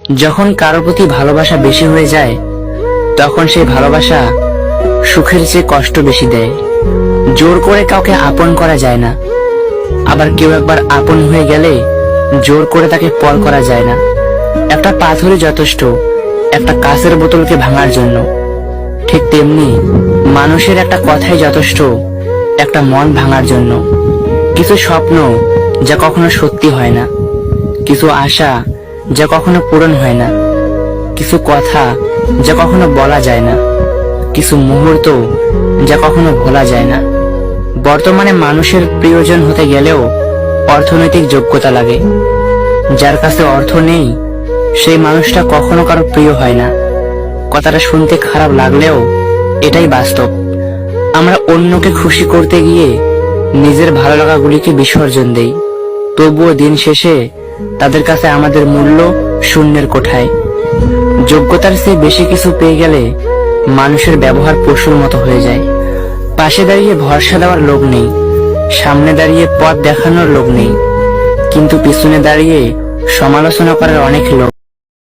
যখন কারোর প্রতি ভালোবাসা বেশি হয়ে যায়, তখন সেই ভালোবাসা সুখের চেয়ে কষ্ট বেশি দেয়। জোর করে কাউকে আপন করা যায় না। আবার কেউ একবার আপন হয়ে গেলে জোর করে তাকে পর করা যায় না। একটা পাথরই যথেষ্ট, একটা কাঁচের বোতলকে ভাঙার জন্য। ঠিক তেমনি মানুষের একটা কথাই যথেষ্ট, একটা মন ভাঙার জন্য। কিছু স্বপ্ন যা কখনো সত্যি হয় না। কিছু আশা যা কখনো পূরণ হয় না। কিছু কথা যা কখনো বলা যায় না। কিছু মুহূর্ত যা কখনো ভোলা যায় না। বর্তমানে মানুষের প্রিয়জন হতে গেলেও অর্থনৈতিক যোগ্যতা লাগে। যার কাছে অর্থ নেই, সেই মানুষটা কখনো কারও প্রিয় হয় না। কথাটা শুনতে খারাপ লাগলেও এটাই বাস্তব। আমরা অন্যকে খুশি করতে গিয়ে নিজের ভালো লাগাগুলিকে বিসর্জন দেই। তবুও দিন শেষে তাদের কাছে আমাদের মূল্য শূন্যের কোঠায়। যোগ্যতার চেয়ে বেশি কিছু পেয়ে গেলে মানুষের ব্যবহার পশুর মতো হয়ে যায়। পাশে দাঁড়িয়ে ভরসা দেওয়ার লোক নেই, সামনে দাঁড়িয়ে পথ দেখানোর লোক নেই। কিন্তু পিছনে দাঁড়িয়ে সমালোচনা করার অনেক লোক